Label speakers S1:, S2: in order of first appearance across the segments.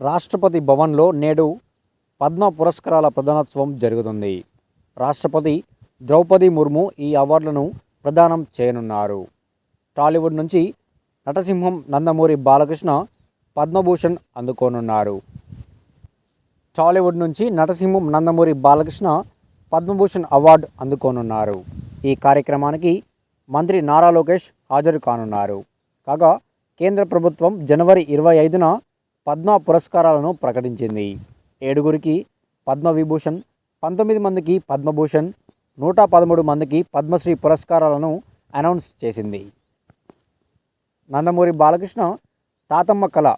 S1: రాష్ట్రపతి భవన్లో నేడు పద్మ పురస్కారాల ప్రదానోత్సవం జరుగుతుంది. రాష్ట్రపతి ద్రౌపది ముర్ము ఈ అవార్డులను ప్రదానం చేయనున్నారు. టాలీవుడ్ నుంచి నటసింహం నందమూరి బాలకృష్ణ పద్మభూషణ్ అందుకోనున్నారు. టాలీవుడ్ నుంచి నటసింహం నందమూరి బాలకృష్ణ పద్మభూషణ్ అవార్డు అందుకోనున్నారు. ఈ కార్యక్రమానికి మంత్రి నారా లోకేష్ హాజరు కానున్నారు. కాగా కేంద్ర ప్రభుత్వం జనవరి ఇరవై ఐదున పద్మ పురస్కారాలను ప్రకటించింది. ఏడుగురికి పద్మవిభూషణ్ పంతొమ్మిది మందికి పద్మభూషణ్ నూట పదమూడు మందికి పద్మశ్రీ పురస్కారాలను అనౌన్స్ చేసింది. నందమూరి బాలకృష్ణ తాతమ్మ కళ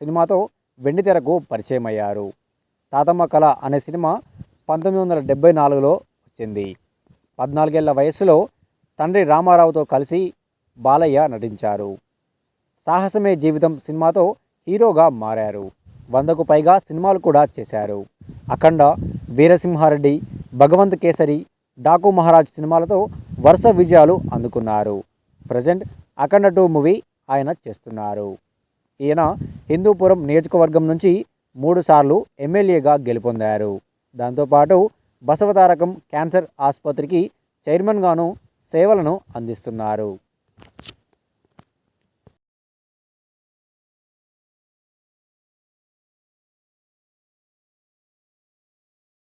S1: సినిమాతో వెండితెరకు పరిచయం అయ్యారు తాతమ్మ కళ అనే సినిమా పంతొమ్మిది వందల డెబ్బై నాలుగులో వచ్చింది. పద్నాలుగేళ్ళ వయస్సులో తండ్రి రామారావుతో కలిసి బాలయ్య నటించారు. సాహసమే జీవితం సినిమాతో హీరోగా మారారు. వందకు పైగా సినిమాలు కూడా చేశారు. అఖండ వీరసింహారెడ్డి భగవంత్ కేసరి డాకు మహారాజ్ సినిమాలతో వరుస విజయాలు అందుకున్నారు. ప్రజెంట్ అఖండ టూ మూవీ ఆయన చేస్తున్నారు. ఈయన హిందూపురం నియోజకవర్గం నుంచి మూడుసార్లు ఎమ్మెల్యేగా గెలుపొందారు. దాంతోపాటు బసవతారకం క్యాన్సర్ ఆసుపత్రికి చైర్మన్గాను సేవలను అందిస్తున్నారు.